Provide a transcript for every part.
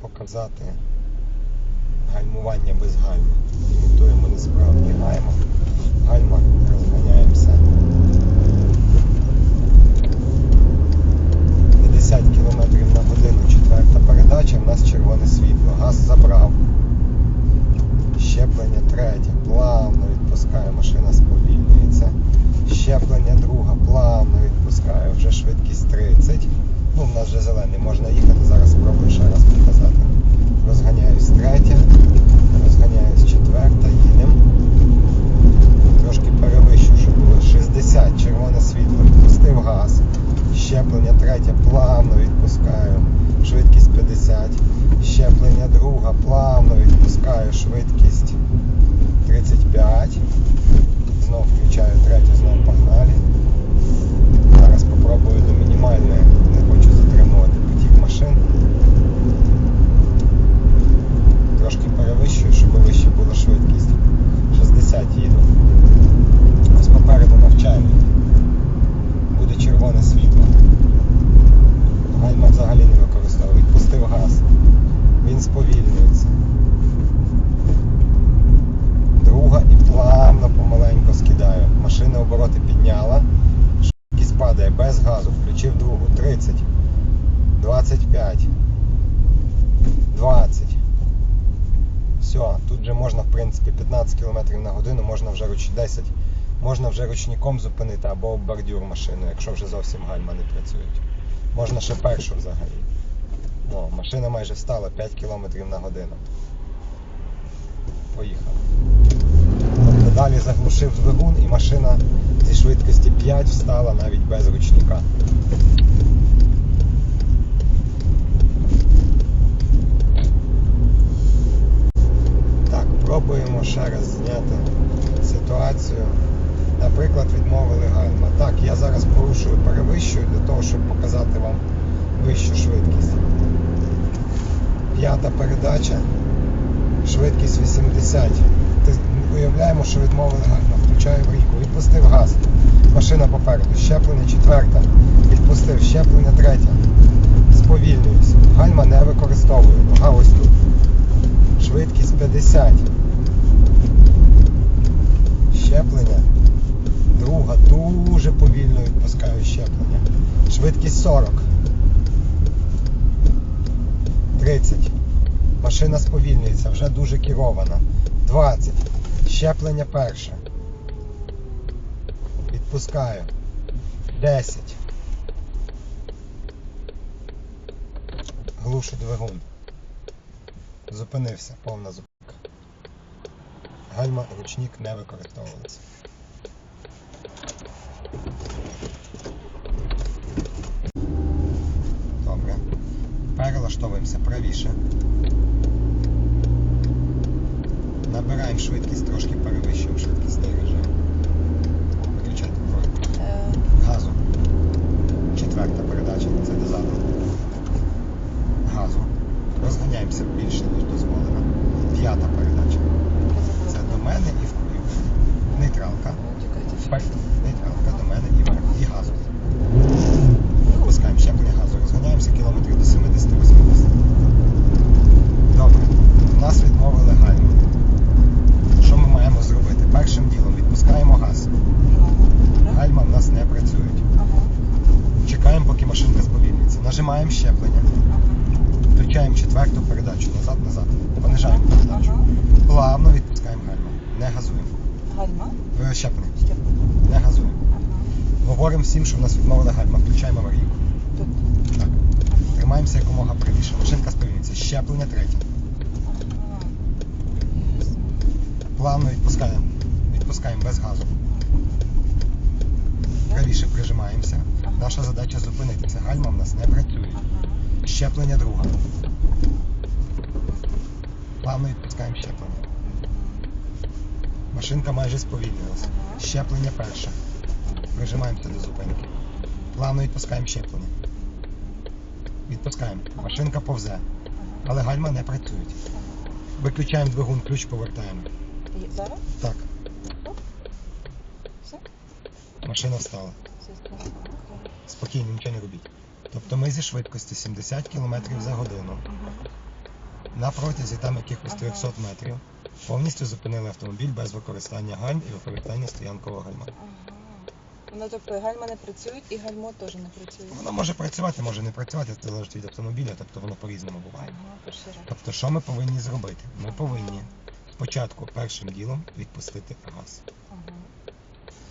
показати гальмування без гальма. Імітуємо несправні гальма. Гальма, розганяємося. 50 км на годину, четверта передача, в нас червоне світло. Газ забрав. Щеплення третє, плавно відпускає, машина сповільнюється. Щеплення друга, плавно відпускає, вже швидкість 30. Ну, в нас вже зелений, можна їхати. Зараз спробую ще раз показати. Розганяюсь третя, розганяюсь четверта, їдемо. Трошки перевищу, щоб було 60, червоне світло, відпустив газ. Щеплення третє, плавно відпускаю, швидкість 50. Щеплення друга, плавно відпускаю, швидкість 35. Знов включаю третє, знову погнали. Зараз попробую до мінімальної, не хочу затримувати потік машин. Трошки перевищую, щоб вище була швидкість. 60 їду. Ось попереду навчальний. Буде червоне світло. Гальма взагалі не використовую. Відпустив газ. Він сповільнюється. Друга і плавно помаленько скидаю. Машина обороти підняла. Швидкість падає без газу. Включив другу. 30. 25. 20. Все, тут вже можна, в принципі, 15 км на годину, можна вже руч 10. Можна вже ручником зупинити або бордюр машину, якщо вже зовсім гальма не працюють. Можна ще першу взагалі. О, машина майже встала 5 км на годину. Поїхали. Далі заглушив двигун і машина зі швидкості 5 встала навіть без ручника. Так, пробуємо ще раз зняти ситуацію. Наприклад, відмовили гальма. Так, я зараз порушую, перевищую для того, щоб показати вам вищу швидкість. П'ята передача, швидкість 80. Уявляємо, що відмовили гальма. Включаю брійку, відпустив газ. Машина попереду. Щеплення четверта. Відпустив. Щеплення третя. Сповільнююсь. Гальма не використовую. Нога ось тут. Швидкість 50. Щеплення. Друга дуже повільно відпускаю щеплення. Швидкість 40. 30. Машина сповільнюється, вже дуже керована. 20. Щеплення перше. Відпускаю. 10. Глушу двигун. Зупинився, повна зупинка. Гальма ручник не використовується. Добре. Перелаштовуємося правіше. Набираємо швидкість, трошки перевищуємо швидкість режим. Виключати зброю. Е, Газу. Четверта передача. Це дозаду. Газу. Розганяємося більше, ніж дозволено. П'ята передача. Це до мене і в. Нейтралка до мене і вверх. І газу. Пускаємо щеплення газу. Розганяємося кілометрів до 70-80. Добре. Нас відмовили гальму. Що ми маємо зробити? Першим ділом відпускаємо газ. Гальма в нас не працюють. Ага. Чекаємо, поки машинка Нажимаємо щеплення. Включаємо четверту передачу назад, назад. Понижаємо передачу. Плавно відпускаємо гальму. Не газуємо. Гальма. Е, Щеплення. Не газуємо. Говоримо всім, що в нас відмовили гальма. Включаємо аварійку. Тут. Так. Тримаємося якомога правіше. Машинка сповільниться. Щеплення третє. Плавно відпускаємо. Відпускаємо без газу. Правіше прижимаємося. Ага. Наша задача зупинитися. Гальма в нас не працює. Щеплення друга. Плавно відпускаємо щеплення. Машинка майже сповільнилася. Щеплення перше. Прижимаємося до зупинки. Плавно відпускаємо щеплення. Відпускаємо. Машинка повзе. Але гальма не працюють. Виключаємо двигун, ключ повертаємо. Зараз? Так, Все? машина встала. Все стало. Спокійно, нічого не робіть. Тобто ми зі швидкості 70 км за годину на протязі там якихось 300 метрів повністю зупинили автомобіль без використання гальм і використання стоянкового гальма. Ну, тобто гальма не працюють, і гальмо теж не працює. Воно може працювати, може не працювати, це залежить від автомобіля, тобто воно по-різному буває. Ага. Тобто, що ми повинні зробити? Ми повинні спочатку першим ділом відпустити газ. Ага.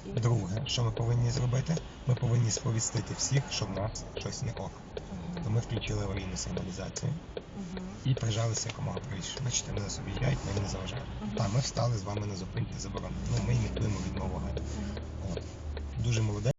Друге, що ми повинні зробити? Ми повинні сповістити всіх, що в нас щось не ок. То ми включили аварійну сигналізацію і прижалися якомога правіше. Бачите, вони собі об'їжджають, ми їм не заважаємо. Та Так, ми встали з вами на зупинці заборони. Ну, ми їм відмову гальм. Ага. Дуже молодець.